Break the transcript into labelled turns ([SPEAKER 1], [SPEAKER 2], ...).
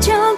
[SPEAKER 1] 就